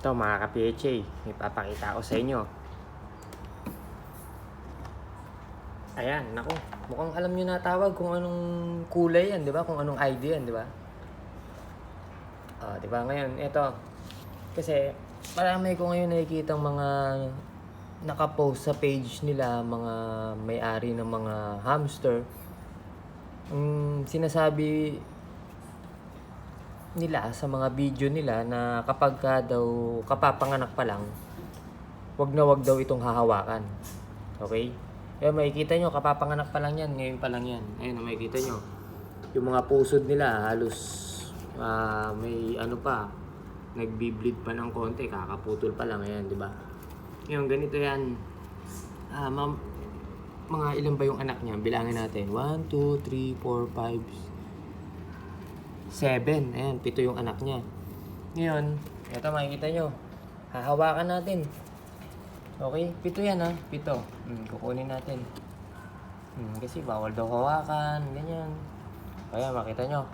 Ito mga ka-PHA, ipapakita ko sa inyo. Ayan, naku. Mukhang alam nyo na tawag kung anong kulay yan, di ba? Kung anong ID yan, di ba? Ah, di ba? Ngayon, ito. Kasi, marami ko ngayon nakikita mga nakapost sa page nila, mga may-ari ng mga hamster. Mm, sinasabi nila sa mga video nila na kapag ka daw kapapanganak pa lang, wag na wag daw itong hahawakan. Okay? Kaya makikita nyo, kapapanganak pa lang yan, ngayon pa lang yan. Ayun, makikita nyo. Yung mga pusod nila, halos ah, may ano pa, nagbi-bleed pa ng konti, kakaputol pa lang, ayan, di ba? Ngayon, ganito yan. Ah, ma'am, mga ilan ba yung anak niya? Bilangin natin. 1, 2, 3, 4, 5, Seven. Ayan, pito yung anak niya. Ngayon, ito makikita nyo. Hahawakan natin. Okay? Pito yan ha. Pito. Hmm, kukunin natin. Hmm, kasi bawal daw hawakan. Ganyan. Kaya makita nyo.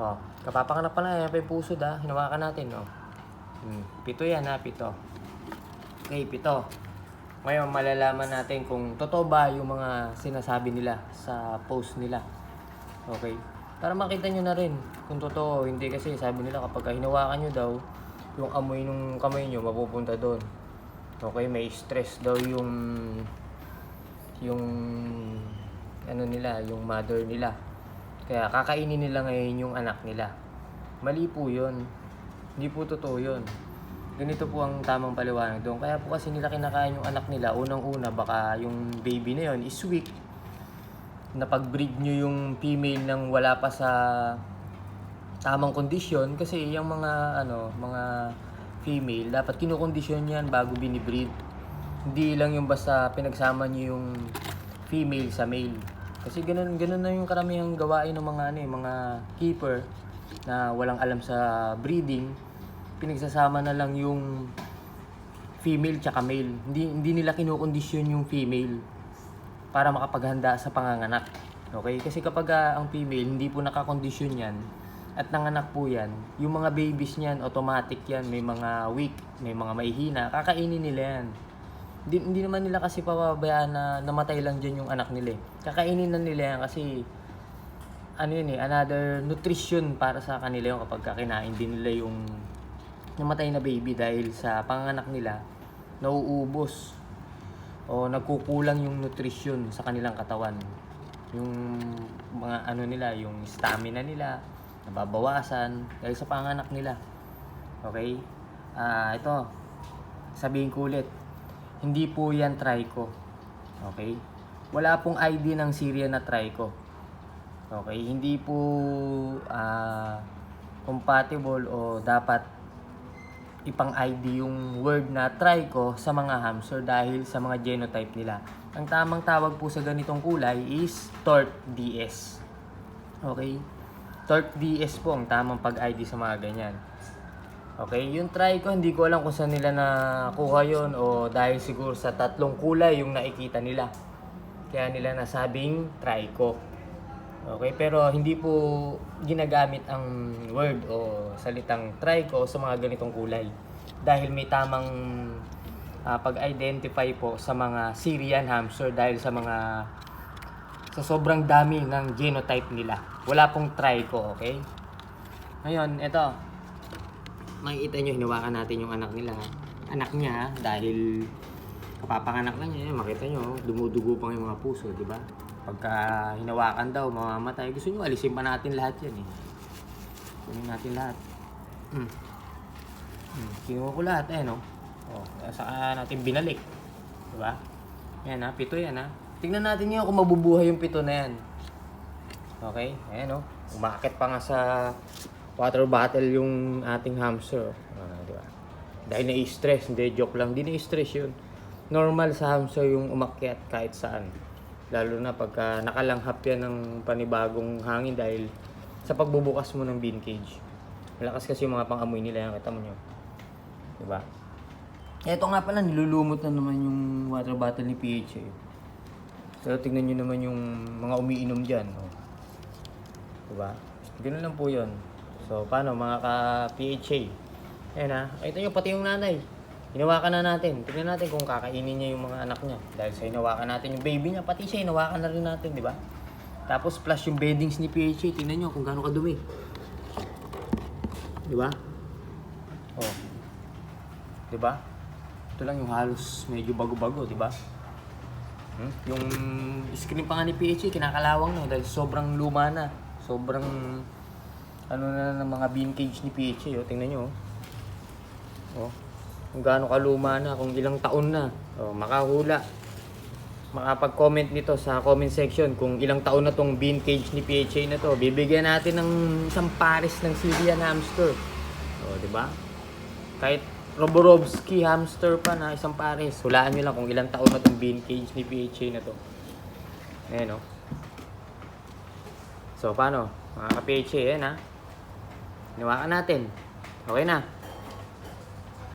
Oh, kapapanganak pa lang. Yan pa yung puso ha. Hinawakan natin. Oh. Hmm, pito yan ha. Pito. Okay, pito. Ngayon, malalaman natin kung totoo ba yung mga sinasabi nila sa post nila. Okay? Para makita nyo na rin kung totoo. Hindi kasi sabi nila kapag hinawakan nyo daw, yung amoy ng kamay nyo mapupunta doon. Okay, may stress daw yung yung ano nila, yung mother nila. Kaya kakainin nila ngayon yung anak nila. Mali po yun. Hindi po totoo yun. Ganito po ang tamang paliwanag doon. Kaya po kasi nila kinakain yung anak nila. Unang-una, baka yung baby na yun is weak napag-breed nyo yung female nang wala pa sa tamang kondisyon kasi yung mga ano mga female dapat kinokondisyon yan bago binibreed. Hindi lang yung basta pinagsama nyo yung female sa male. Kasi ganun ganun na yung karamihang gawain ng mga ano eh, mga keeper na walang alam sa breeding. Pinagsasama na lang yung female tsaka male. Hindi hindi nila kinokondisyon yung female para makapaghanda sa panganganak. Okay? Kasi kapag ah, ang female hindi po nakakondisyon yan at nanganak po yan, yung mga babies niyan automatic yan, may mga weak, may mga mahihina, kakainin nila yan. Hindi, hindi naman nila kasi pababayaan na namatay lang dyan yung anak nila eh. Kakainin na nila yan kasi ano yun eh, another nutrition para sa kanila yung kapag kinain din nila yung namatay na baby dahil sa panganak nila, nauubos o nagkukulang yung nutrition sa kanilang katawan. Yung mga ano nila, yung stamina nila, nababawasan dahil sa panganak nila. Okay? Ah, ito. Sabihin ko ulit. Hindi po yan trico. Okay? Wala pong ID ng Syria na trico. Okay? Hindi po ah, compatible o dapat ipang ID yung word na trico sa mga hamster dahil sa mga genotype nila. Ang tamang tawag po sa ganitong kulay is Tort DS. Okay? Tort DS po ang tamang pag-ID sa mga ganyan. Okay, yung trico hindi ko alam kung saan nila nakuha yon o dahil siguro sa tatlong kulay yung nakikita nila. Kaya nila nasabing trico. Okay, pero hindi po ginagamit ang word o salitang trico sa mga ganitong kulay. Dahil may tamang ah, pag-identify po sa mga Syrian hamster dahil sa mga sa sobrang dami ng genotype nila. Wala pong trico, okay? Ngayon, ito. Makikita nyo, hinawakan natin yung anak nila. Anak niya, dahil kapapanganak lang niya, makita nyo, dumudugo pa yung mga puso, di ba? Pagka hinawakan daw, mamamatay. Gusto nyo, alisin pa natin lahat yan eh. Kunin natin lahat. Hmm. Hmm. Kinuha ko lahat eh, no? Oh, saka natin binalik. Diba? Yan ha, pito yan ha. Tingnan natin yun kung mabubuhay yung pito na yan. Okay? Ayan no. Umakit pa nga sa water bottle yung ating hamster. Ah, diba? Dahil na-stress, hindi joke lang. Hindi na-stress yun. Normal sa hamster yung umakyat kahit saan. Lalo na pagka nakalanghap yan ng panibagong hangin dahil sa pagbubukas mo ng bean cage. Malakas kasi yung mga pang-amoy nila yan. Kita mo nyo. Diba? Ito nga pala, nilulumot na naman yung water bottle ni PH eh. So, tingnan nyo naman yung mga umiinom dyan. Oh. Diba? Ganun lang po yun. So, paano mga ka-PHA? Ayan ha. Ito yung pati yung nanay. Hinawakan na natin. Tingnan natin kung kakainin niya yung mga anak niya. Dahil sa hinawakan natin yung baby niya, pati siya hinawakan na rin natin, di ba? Tapos plus yung beddings ni PHA. Tingnan nyo kung gaano kadumi. Di ba? Oh. Di ba? Ito lang yung halos medyo bago-bago, di ba? Hmm? Yung screen pa nga ni PHA, kinakalawang na dahil sobrang luma na. Sobrang ano na ng mga bean cage ni PHA. Oh. Tingnan nyo. Oh. oh. Kung gaano kaluma na, kung ilang taon na. Oh, makahula. Makapag-comment nito sa comment section kung ilang taon na tong bean cage ni PHA na to. Bibigyan natin ng isang pares ng Syrian hamster. Oh, di ba? Kahit Roborovsky hamster pa na isang pares. Hulaan nyo lang kung ilang taon na tong bean cage ni PHA na to. Ayan o. So, paano? Mga ka-PHA, ayan ha. Hinawakan natin. Okay na.